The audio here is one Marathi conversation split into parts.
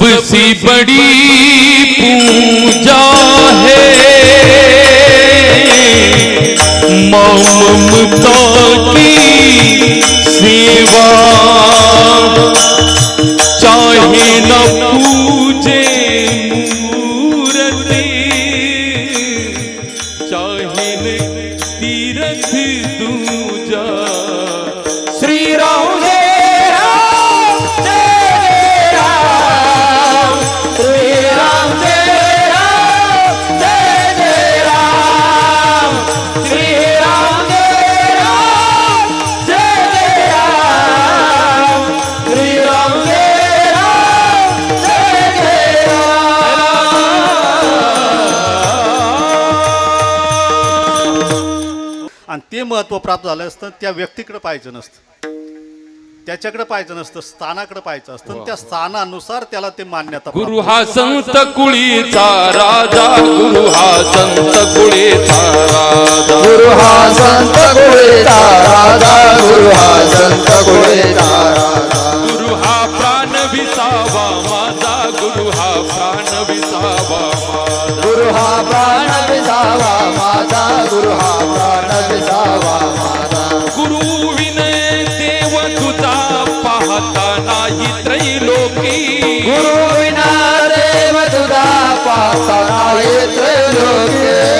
सबसे बड़ी पूजा है। माँ ममता की सेवा महत्त्व प्राप्त झालं असतं त्या व्यक्तीकडे पाहायचं नसतं. त्याच्याकडे पाहायचं नसतं स्थानाकडे पाहायचं असतं. आणि त्या स्थानानुसार त्याला ते मान्यता गुरु हा संत कुळीचा राजा गुरु हा संत कुळीचा राजा. गुरु हा संत गुळेचा राजा गुरु हा संत गुळेचा राजा. गुरु हा प्राण विसावा गुरु हा प्राण विसावा माझा. गुरु हा प्राण विसावा माझा. गुरु विनय देव तुझा पाहता नाही त्रैलोकी. गुरु विना देव तुझा पाहता नाही त्रैलोक्य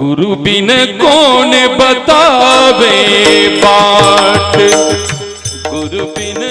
गुरु बिन कौन बतावे बाट गुरु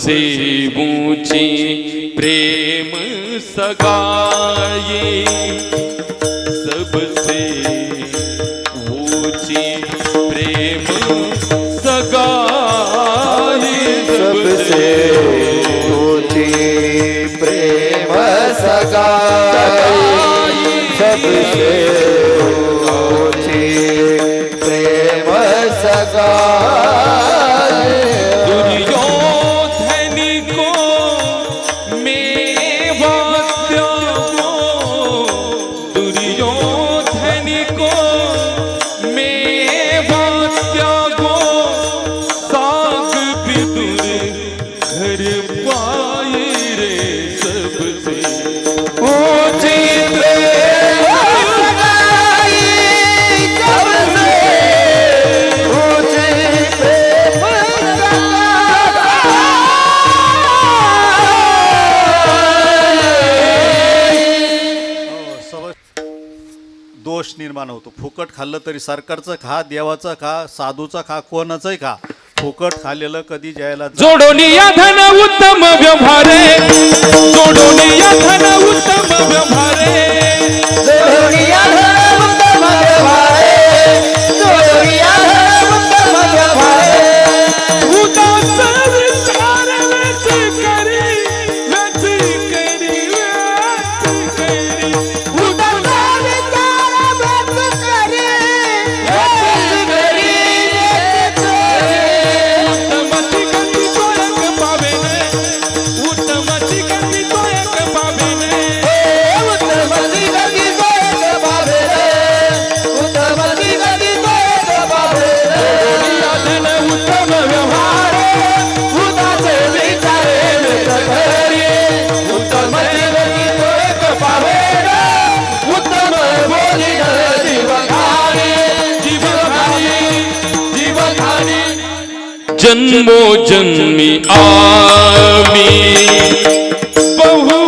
सबसे निर्माण होतो. फुकट खाल्लं तरी सरकारचं खा देवाचं खा साधूचा खा कोणाचंही खा. फुकट खाल्लेलं कधी जायला जोडोनिया धन उत्तम व्यवहारे. जोडोनिया धन उत्तम व्यवहारे. जोडोनिया धन जन्मो जन्मी आमी बहु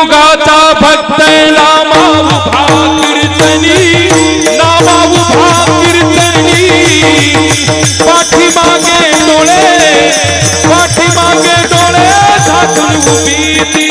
युगाचा भक्त नामा उभा कीर्तनी नामा उभा कीर्तनी. पाठीमागे डोळे पाठीमागे डोळे झाकून उभी ती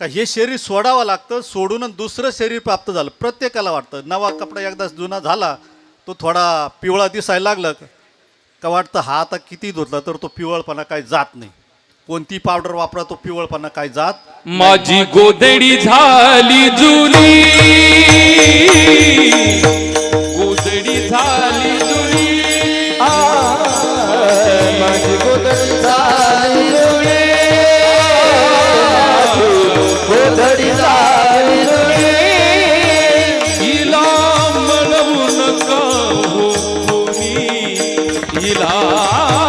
का हे शरीर सोडावं लागतं सोडून दुसरं शरीर प्राप्त झालं. प्रत्येकाला वाटतं नवा कपडा एकदा जुना झाला तो थोडा पिवळा दिसायला लागला का? वाटतं हा आता किती धुतला तर तो पिवळपणा काय जात नाही. कोणती पावडर वापरा तो पिवळपणा काय जात माझी गोदडी झाली जुनी. गोदडी झाली ইলা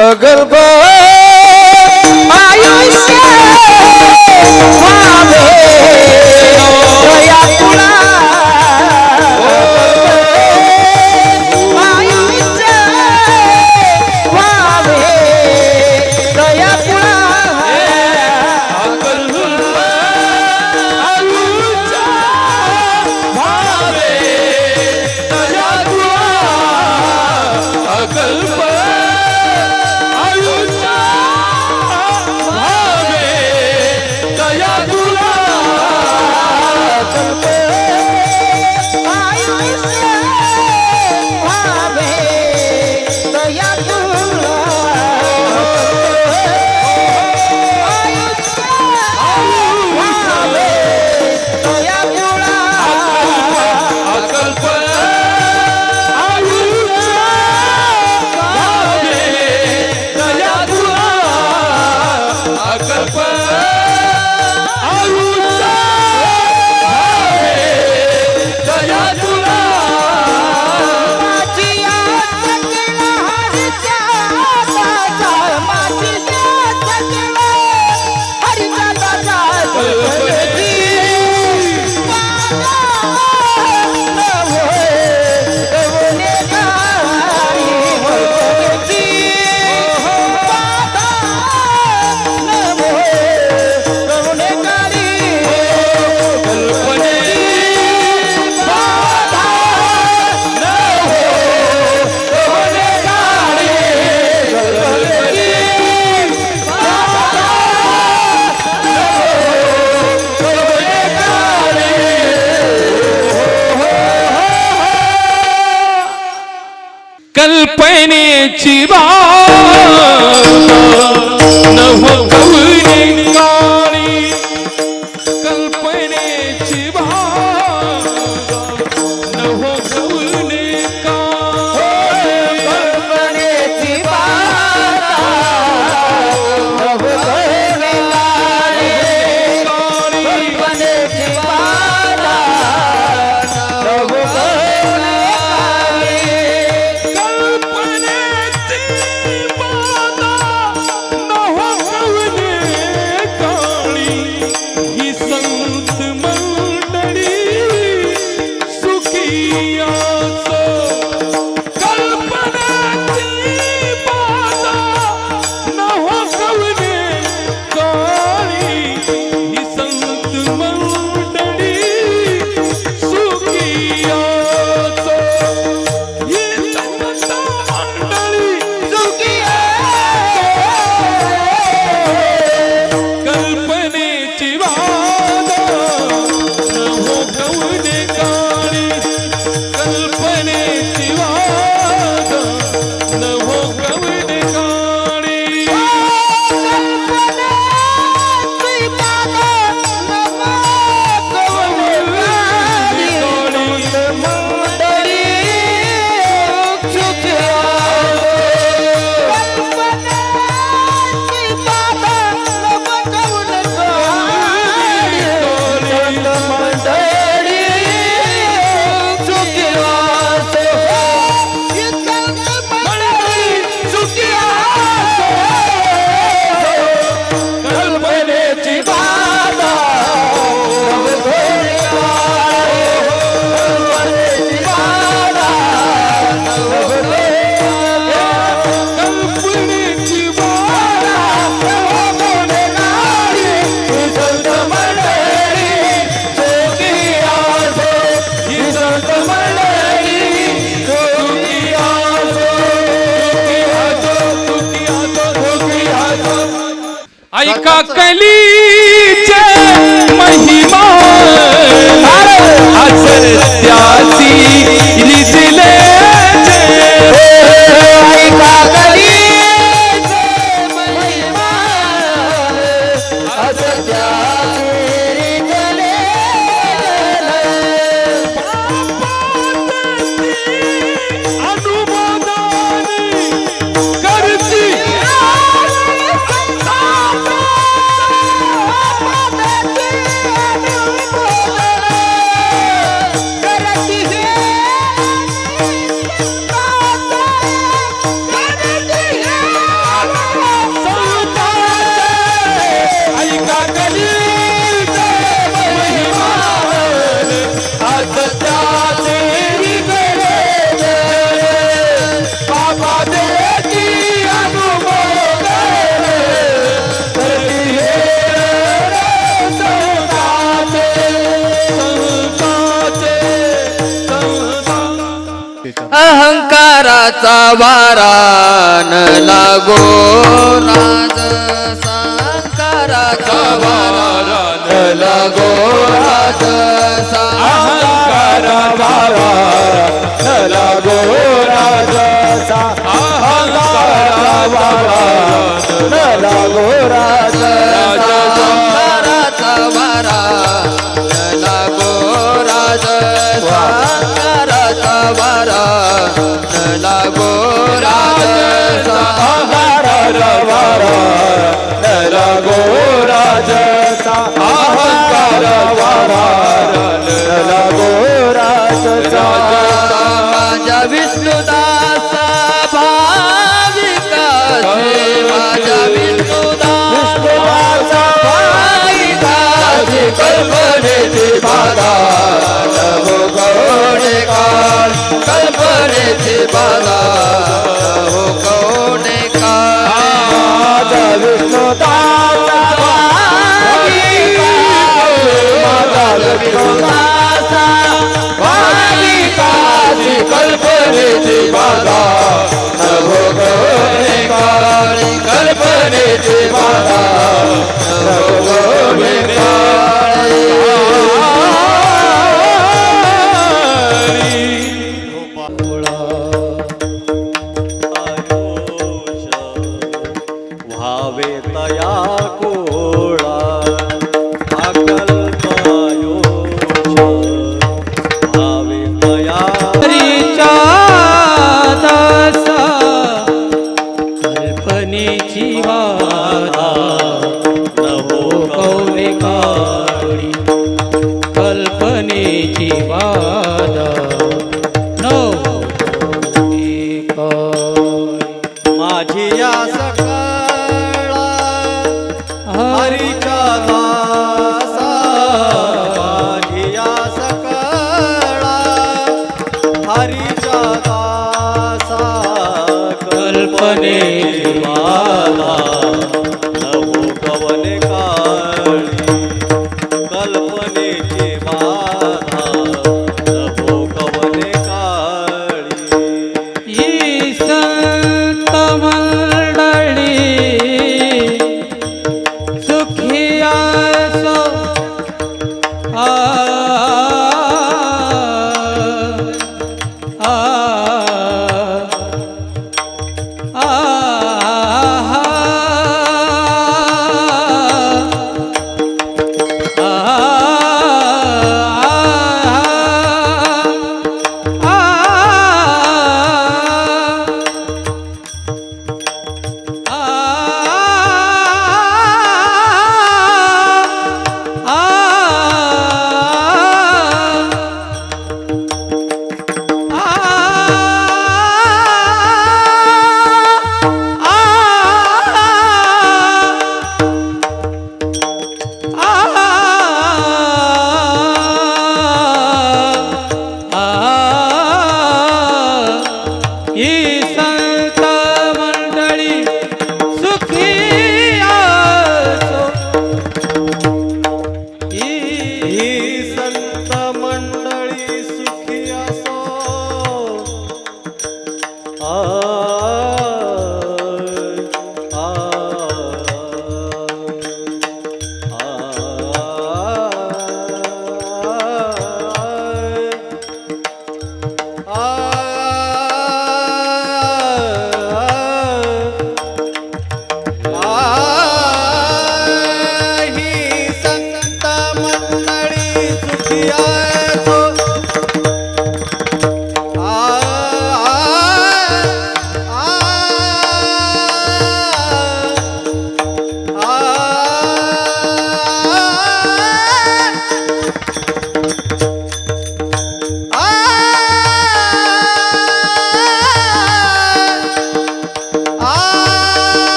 अगर आयुष चिवा न ऐका कलीचे महिमा. हसर त्याची राजाचा वारान लागो राज सांकाराचा वारान लागो राज वारान लागो राजा वारान लागो लगो राज आहार वारा न लगो वारा न लगो माझ्या विष्णुदास भाविका माझ्या विष्णू कल्पनेची बाधा नमो कोणे काळ कल्पनेची बाधा नमो कोणे काळ विष्णुता